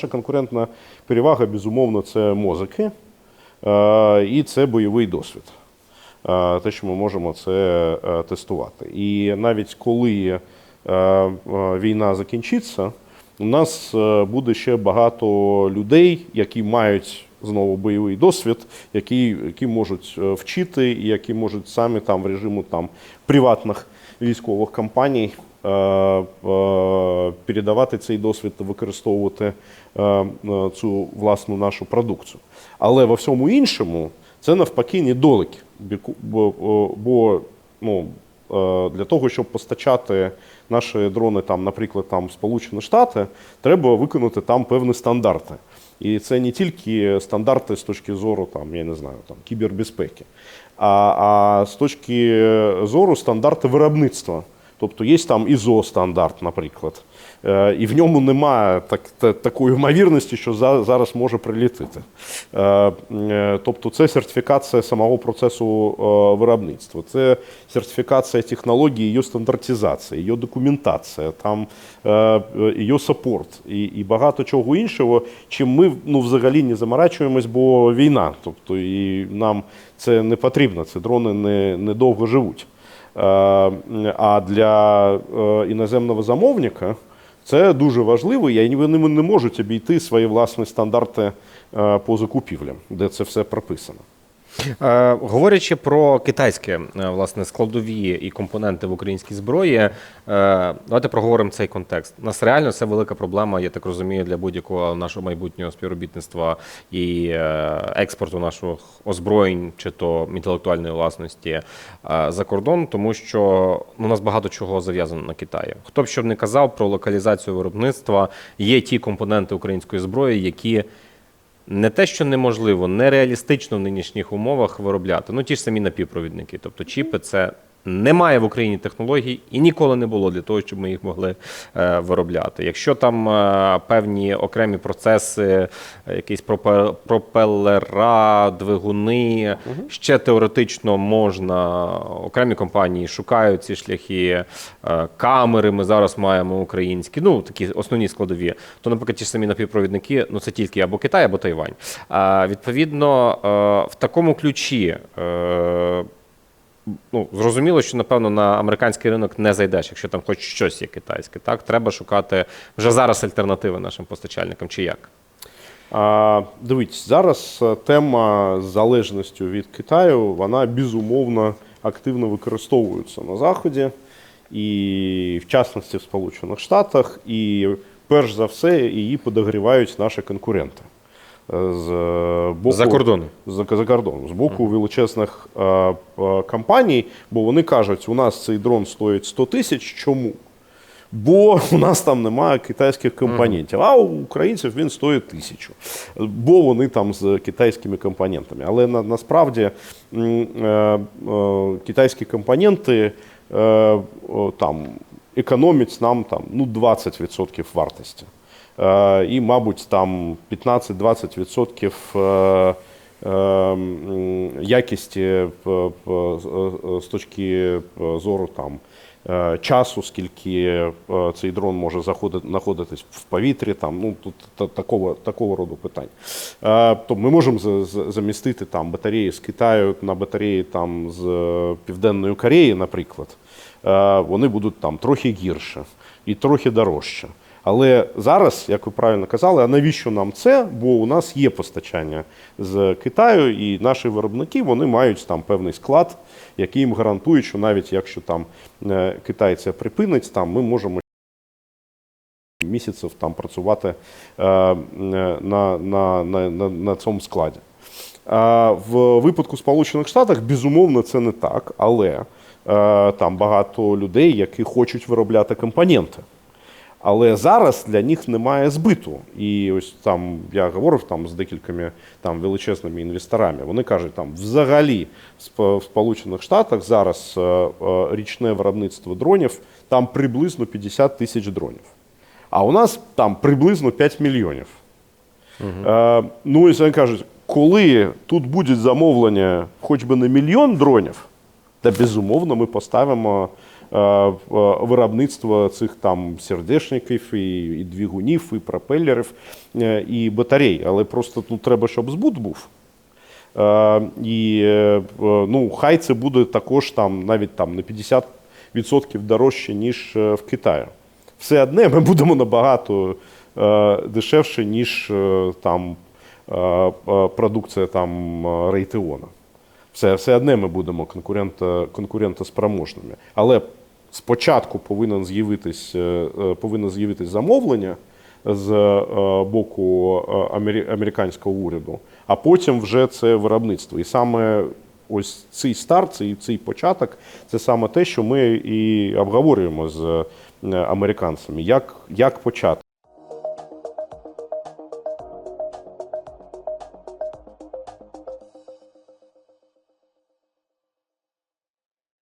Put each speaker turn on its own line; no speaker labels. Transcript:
Наша конкурентна перевага, безумовно, це мозики е, і це бойовий досвід. Е, Те, що ми можемо це е, тестувати. І навіть коли війна закінчиться, у нас буде ще багато людей, які мають знову бойовий досвід, які, які можуть вчити і які можуть самі там в режиму там приватних військових компаній е, передавати цей досвід використовувати е, е, цю власну нашу продукцію. Але во всьому іншому це навпаки недоліки. Бо, ну, е, для того, щоб постачати наші дрони, там, наприклад, там, Сполучені Штати, треба виконати там певні стандарти. І це не тільки стандарти з точки зору там, я не знаю, там, кібербезпеки, а, а з точки зору стандарти виробництва. Тобто є там ISO стандарт, наприклад, Е, і в ньому немає так, та- такої ймовірності, що за- зараз може прилітити. Е, е, Тобто це сертифікація самого процесу виробництва, це сертифікація технології, її стандартизація, її документація, там її саппорт і, і багато чого іншого, чим ми ну, взагалі не заморачуємось, бо війна. Тобто і нам це не потрібно, це дрони не, не довго живуть. Е, А для е, іноземного замовника це дуже важливо, і вони не можуть обійти свої власні стандарти е, по закупівлям, де це все прописано.
Е, говорячи про китайське е, власне складові і компоненти в українській зброї, е, давайте проговоримо цей контекст. Нас реально це велика проблема, я так розумію, для будь-якого нашого майбутнього співробітництва і експорту наших озброєнь чи то інтелектуальної власності за кордон, тому що ну, у нас багато чого зав'язано на Китаї. Хто б що не казав про локалізацію виробництва, є ті компоненти української зброї, які не те, що неможливо, нереалістично в нинішніх умовах виробляти. Ну, ті ж самі напівпровідники. Тобто чіпи це немає в Україні технологій і ніколи не було для того, щоб ми їх могли е, виробляти. Якщо там е, певні окремі процеси, е, якісь пропе- пропелера, двигуни, ще теоретично можна, окремі компанії шукають ці шляхи, е, камери ми зараз маємо українські, ну такі основні складові. То, наприклад, ті ж самі напівпровідники, ну це тільки або Китай, або Тайвань. А, відповідно, е, в такому ключі. е, Ну, зрозуміло, що напевно на американський ринок не зайдеш, якщо там хоч щось є китайське. Так, треба шукати вже зараз альтернативи нашим постачальникам, чи як?
А, дивіться, зараз е, тема з залежністю від Китаю, вона безумовно активно використовується на Заході, і в частності в Сполучених Штатах, і перш за все її подогрівають наші конкуренти. З е, боку,
За кордону.
За, за кордоном, з боку величезних е, е, компаній, бо вони кажуть, у нас цей дрон стоїть 100 тисяч. Чому? Бо у нас там немає китайських компонентів, а у українців він стоїть тисячу, бо вони там з китайськими компонентами. Але на, насправді е, е, китайські компоненти е, там, економять нам там, ну, 20% вартості. І, мабуть, там 15-20% е, е, м, якісті п- п- з- точки е, зору там, е, часу, скільки е, цей дрон може знаходитись в повітрі, там, ну, тут такого, такого роду питань. Е, То ми можемо за- за- замістити там, батареї з Китаю на батареї там, з е, Південної Кореї, наприклад. Е, Вони будуть там трохи гірше і трохи дорожче. Але зараз, як ви правильно казали, а навіщо нам це? Бо у нас є постачання з Китаю, і наші виробники вони мають там певний склад, який їм гарантує, що навіть якщо там е, Китай це припинить, там ми можемо місяців там працювати е, е, на, на, на, на, на цьому складі. В випадку Сполучених Штатів, безумовно, це не так, але там багато людей, які хочуть виробляти компоненти. Але зараз для них немає збиту. І ось там я говорив там з декількома там величезними інвесторами. Вони кажуть, там взагалі в Сп- Сполучених Штатах зараз е, е, річне виробництво дронів там приблизно 50 тисяч дронів. А у нас там приблизно 5 мільйонів. Е, ну і вони кажуть, коли тут буде замовлення хоч би на мільйон дронів, та безумовно ми поставимо виробництва цих там сердечників, і, і двигунів, і пропелерів, е, і батарей. Але просто ну, треба, щоб збут був. Е, І е, ну, хай це буде також там навіть там на 50% дорожче, ніж е, в Китаї. Все одне ми будемо набагато е, дешевше, ніж е, там е, е, продукція там е, Рейтеона. Все, все одне ми будемо конкурента, конкурентоспроможними. Але спочатку повинен з'явитись, е, е, повинно з'явитись замовлення з е, боку американського уряду, а потім вже це виробництво. І саме ось цей старт, цей, цей початок, це саме те, що ми і обговорюємо з американцями. Як, як почати?